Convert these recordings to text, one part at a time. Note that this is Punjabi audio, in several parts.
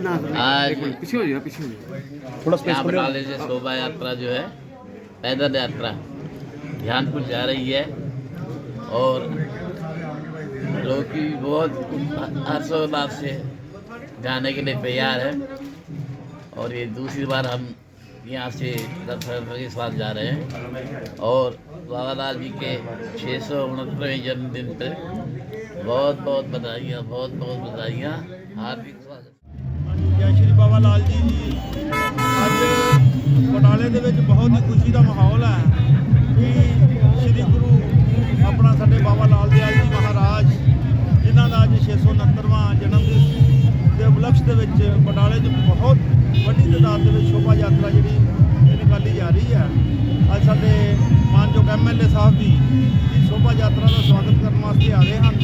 हो हो जाइए। थोड़ा स्पेस यहाँ बटाले से शोभा यात्रा जो है पैदल यात्रा। ध्यानपुर जा रही है और लोग की बहुत हर्षोल्लास से जाने के लिए तैयार है। और ये दूसरी बार हम यहाँ से दर्शन के साथ जा रहे हैं। और बाबा लाल जी के छः सौ उनहत्तरवें जन्मदिन पर बहुत बहुत बधाइयाँ बहुत बहुत बधाइयाँ। हार्दिक स्वागत। ਜੈ ਸ਼੍ਰੀ ਬਾਬਾ ਲਾਲ ਜੀ ਜੀ। ਅੱਜ ਬਟਾਲੇ ਦੇ ਵਿੱਚ ਬਹੁਤ ਹੀ ਖੁਸ਼ੀ ਦਾ ਮਾਹੌਲ ਹੈ ਕਿ ਸ਼੍ਰੀ ਗੁਰੂ ਆਪਣਾ ਸਾਡੇ ਬਾਬਾ ਲਾਲ ਦਿਆਲ ਜੀ ਮਹਾਰਾਜ, ਜਿਨ੍ਹਾਂ ਦਾ ਅੱਜ 669ਵਾਂ ਜਨਮ ਦਿਨ ਦੇ ਉਪਲਕਸ਼ ਦੇ ਵਿੱਚ ਬਟਾਲੇ 'ਚ ਬਹੁਤ ਵੱਡੀ ਤਾਦਾਦ ਦੇ ਵਿੱਚ ਸ਼ੋਭਾ ਯਾਤਰਾ ਜਿਹੜੀ ਨਿਕਾਲੀ ਜਾ ਰਹੀ ਹੈ। ਅੱਜ ਸਾਡੇ ਮਾਨਯੋਗ ਐਮਐਲਏ ਸਾਹਿਬ ਵੀ ਸ਼ੋਭਾ ਯਾਤਰਾ ਦਾ ਸਵਾਗਤ ਕਰਨ ਵਾਸਤੇ ਆ ਰਹੇ ਹਨ।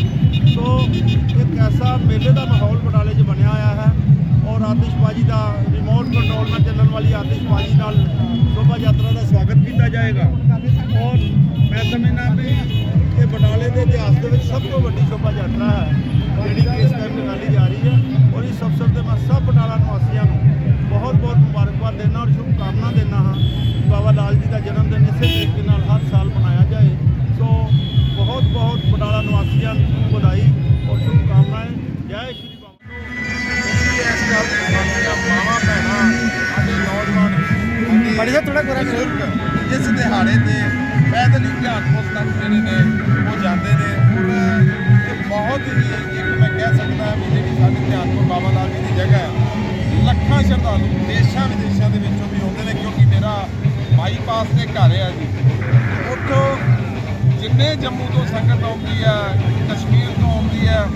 ਸੋ ਇੱਕ ਐਸਾ ਮੇਲੇ ਦਾ ਮਾਹੌਲ ਬਟਾਲੇ 'ਚ ਬਣਿਆ ਹੋਇਆ ਹੈ ਆਤਿਸ਼ਬਾਜ਼ੀ ਦਾ ਰਿਮੋਟ ਕੰਟਰੋਲ ਨਾਲ ਚੱਲਣ ਵਾਲੀ ਆਤਿਸ਼ਬਾਜ਼ੀ ਨਾਲ ਸ਼ੋਭਾ ਯਾਤਰਾ ਦਾ ਸਵਾਗਤ ਕੀਤਾ ਜਾਏਗਾ। ਔਰ ਮੈਂ ਸਮਝਦਾ ਵੀ ਇਹ ਬਟਾਲੇ ਦੇ ਇਤਿਹਾਸ ਦੇ ਵਿੱਚ ਸਭ ਤੋਂ ਵੱਡੀ ਸ਼ੋਭਾ ਯਾਤਰਾ ਹੈ, ਜਿਹੜੀ ਕਿ ਇਸ ਟਾਈਮ ਨਿਕਾਲੀ ਜਾ ਰਹੀ ਹੈ। ਔਰ ਇਸ ਅਵਸਰ ਤੇ ਮੈਂ ਸਭ ਬਟਾਲਾ ਨਿਵਾਸੀਆਂ ਨੂੰ ਬਹੁਤ ਬਹੁਤ ਮੁਬਾਰਕਬਾਦ ਦਿੰਦਾ ਔਰ ਸ਼ੁਭ ਕਾਮਨਾ ਦਿੰਦਾ ਹਾਂ। ਬਾਬਾ ਲਾਲ ਜੀ ਦਾ ਜਨਮ ਦਿਨ ਇਸੇ ਤਰੀਕੇ ਨਾਲ ਹਰ ਸਾਲ ਮਨਾਇਆ ਜਾਏ। ਸੋ ਬਹੁਤ ਬਹੁਤ ਬਟਾਲਾ ਨਿਵਾਸੀਆਂ ਨੂੰ ਵਧਾਈ ਔਰ ਸ਼ੁਭ ਕਾਮਨਾएं ਜੈ ਸ਼੍ਰੀ ਬੜੀ ਜਿਹਾ ਥੋੜ੍ਹਾ ਕਰਾਂ। ਬਜ਼ੁਰਗ ਦਿਹਾੜੇ ਤੇ ਪੈਦਲ ਹੀ ਧਿਆਨਪੁਰ ਤੱਕ ਜਿਹੜੇ ਨੇ, ਉਹ ਜਾਂਦੇ ਨੇ। ਔਰ ਇਹ ਬਹੁਤ ਹੀ ਇੱਕ ਮੈਂ ਕਹਿ ਸਕਦਾ ਵੀ ਜਿਹੜੀ ਸਾਡੇ ਧਿਆਨਪੁਰ ਬਾਬਾ ਲਾਲ ਜੀ ਦੀ ਜਗ੍ਹਾ ਹੈ, ਲੱਖਾਂ ਸ਼ਰਧਾਲੂ ਦੇਸ਼ਾਂ ਵਿਦੇਸ਼ਾਂ ਦੇ ਵਿੱਚੋਂ ਵੀ ਆਉਂਦੇ ਨੇ, ਕਿਉਂਕਿ ਮੇਰਾ ਬਾਈਪਾਸ ਦੇ ਘਰ ਆ ਜੀ। ਉੱਥੋਂ ਜਿੰਨੇ ਜੰਮੂ ਤੋਂ ਸੰਗਤ ਆਉਂਦੀ ਆ ਕਸ਼ਮੀਰ ਤੋਂ ਆਉਂਦੀ ਆ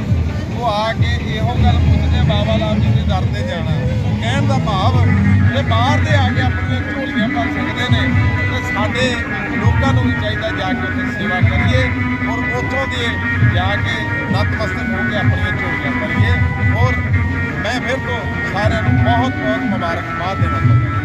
ਉਹ ਆ ਕੇ ਇਹੋ ਗੱਲ ਪੁੱਛਦੇ ਬਾਬਾ ਲਾਲ ਜੀ ਦੇ ਦਰ ਤੇ ਜਾਣਾ। ਕਹਿਣ ਦਾ ਭਾਵ, ਇਹ ਬਾਹਰ ਦੇ ਆ ਕੇ ਆਪਣੀਆਂ ਝੋਲੀਆਂ ਭਰ ਸਕਦੇ ਨੇ ਤੇ ਸਾਡੇ ਲੋਕਾਂ ਨੂੰ ਵੀ ਚਾਹੀਦਾ ਜਾ ਕੇ ਉੱਥੇ ਸੇਵਾ ਕਰੀਏ ਔਰ ਉੱਥੋਂ ਦੇ ਜਾ ਕੇ ਨਤਮਸਤਕ ਹੋ ਕੇ ਆਪਣੀਆਂ ਝੋਲੀਆਂ ਭਰੀਏ ਔਰ ਮੈਂ ਫਿਰ ਤੋਂ ਸਾਰਿਆਂ ਨੂੰ ਬਹੁਤ ਬਹੁਤ ਮੁਬਾਰਕਬਾਦ ਦੇਣਾ ਚਾਹੁੰਦਾ